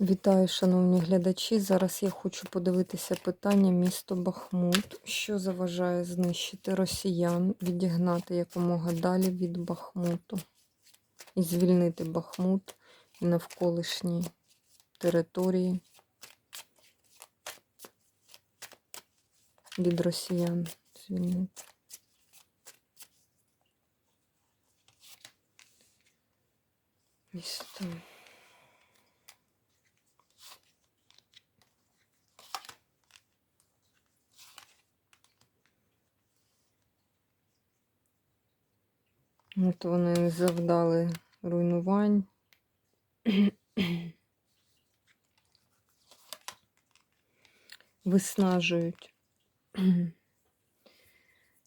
Вітаю, шановні глядачі. Зараз я хочу подивитися питання місто Бахмут, що заважає знищити росіян, відігнати якомога далі від Бахмуту і звільнити Бахмут і навколишні території від росіян. Звільнити. Місто. От вони завдали руйнувань. Виснажують.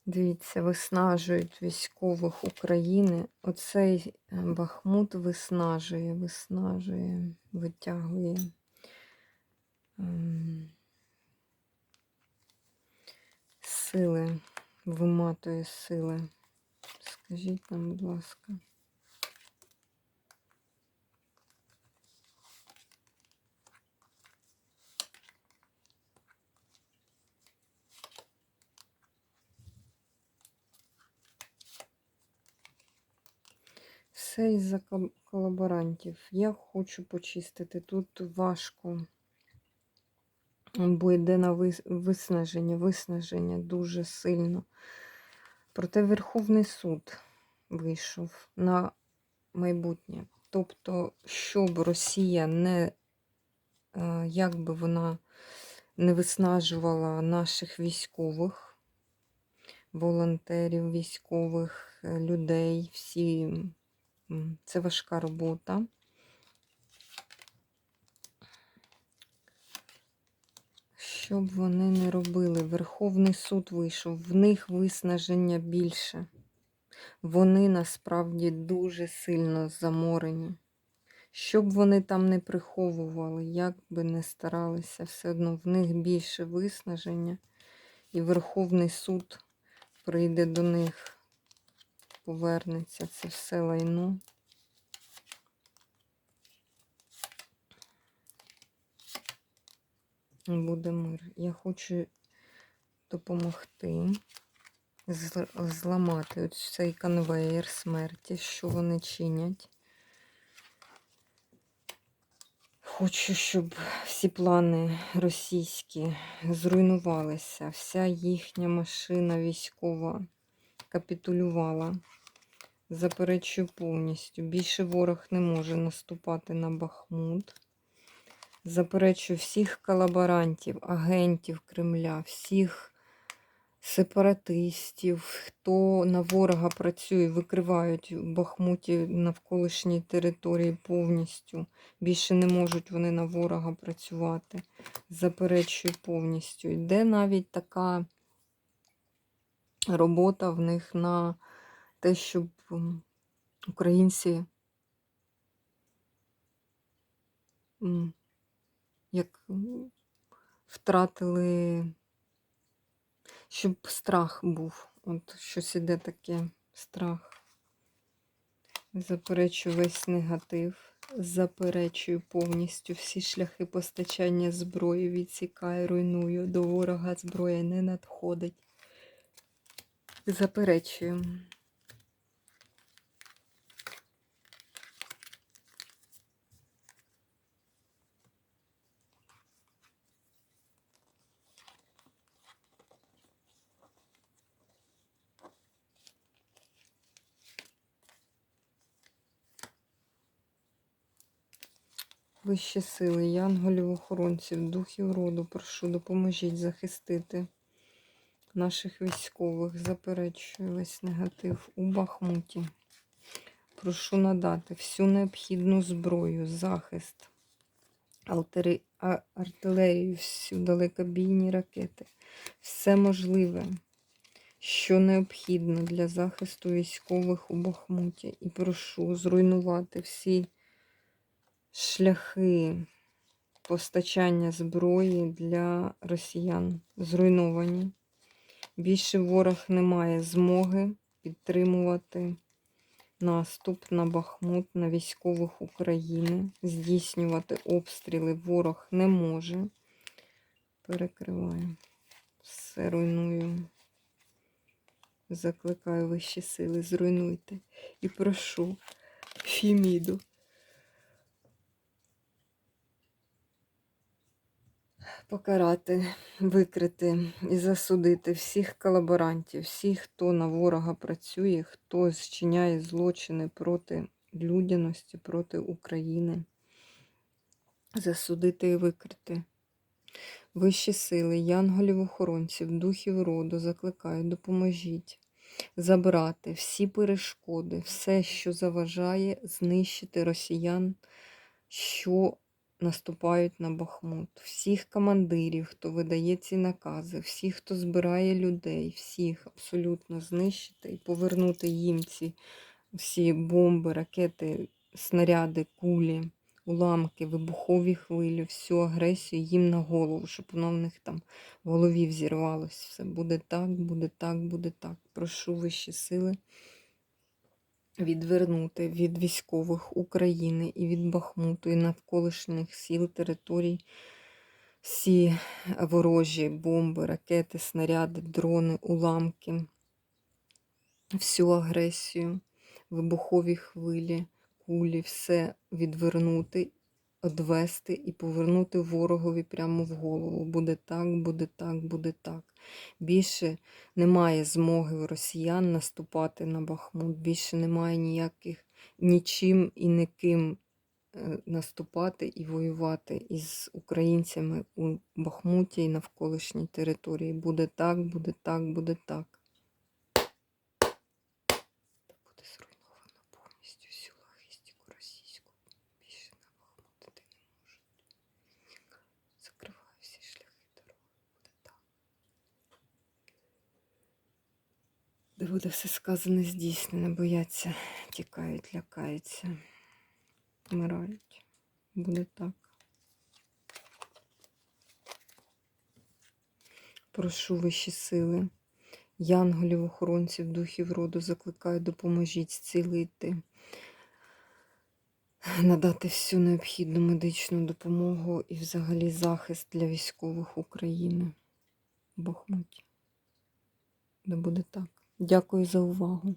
Дивіться, виснажують військових України. Оцей е, Бахмут виснажує, виснажує, витягує. ем, Сили, виматує сили. Скажіть нам, будь ласка. Все із-за колаборантів. Я хочу почистити. Тут важко, бо йде на виснаження, виснаження дуже сильно. Проте Верховний суд вийшов на майбутнє. Тобто, щоб Росія не, е, як би вона не виснажувала наших військових, волонтерів, військових, е, людей, всі це важка робота. Що б вони не робили, Верховний суд вийшов, в них виснаження більше. Вони насправді дуже сильно заморені. Що б вони там не приховували, як би не старалися, все одно в них більше виснаження, і Верховний суд прийде до них, повернеться це все лайно. Буде мир. Я хочу допомогти зламати ось цей конвеєр смерті, що вони чинять. Хочу, щоб всі плани російські зруйнувалися, вся їхня машина військова капітулювала. Заперечую повністю. Більше ворог не може наступати на Бахмут. Заперечую всіх колаборантів, агентів Кремля, всіх сепаратистів, хто на ворога працює, викривають Бахмуті навколишні території повністю. Більше не можуть вони на ворога працювати. Заперечую повністю. Йде навіть така робота в них на те, щоб українці як втратили, щоб страх був. От щось іде таке страх. Заперечую весь негатив, заперечую повністю всі шляхи постачання зброї, відсікаю, руйную. До ворога зброя не надходить. Заперечую. Вищі сили, янголів, охоронців, духів роду, прошу, допоможіть захистити наших військових. Заперечую весь негатив у Бахмуті. Прошу надати всю необхідну зброю, захист, алтери, артилерію, всю далекобійні ракети. Все можливе, що необхідно для захисту військових у Бахмуті. І прошу зруйнувати всі шляхи постачання зброї для росіян зруйновані. Більше ворог не має змоги підтримувати наступ на Бахмут, на військових України. Здійснювати обстріли ворог не може. Перекриваю. Все руйную. Закликаю вищі сили, зруйнуйте. І прошу Фіміду. Покарати, викрити і засудити всіх колаборантів, всіх, хто на ворога працює, хто зчиняє злочини проти людяності, проти України. Засудити і викрити. Вищі сили, янголів-охоронців, духів роду закликаю, допоможіть забрати всі перешкоди, все, що заважає знищити росіян, що наступають на Бахмут, всіх командирів, хто видає ці накази, всіх, хто збирає людей, всіх абсолютно знищити і повернути їм ці всі бомби, ракети, снаряди, кулі, уламки, вибухові хвилі, всю агресію їм на голову, щоб воно в них там в голові взірвалось. Все буде так, буде так, буде так. Прошу вищі сили відвернути від військових України і від Бахмуту і навколишніх сіл територій. Всі ворожі бомби, ракети, снаряди, дрони, уламки, всю агресію, вибухові хвилі, кулі, все відвернути, одвести і повернути ворогові прямо в голову. Буде так, буде так, буде так. Більше немає змоги у росіян наступати на Бахмут, більше немає ніяких нічим і ніким е, наступати і воювати із українцями у Бахмуті і навколишній території. Буде так, буде так, буде так. Та буде зруйновано повністю всю логістику російську. Більше на Бахмут іти не можуть. Закриваю всі шляхи дороги. Буде так. Де буде все сказане здійснене, бояться, тікають, лякаються, вмирають. Буде так. Прошу вищі сили, янголів, охоронців, духів роду, закликаю, допоможіть зцілити, надати всю необхідну медичну допомогу і взагалі захист для військових України Бахмуті. Не буде так. Дякую за увагу.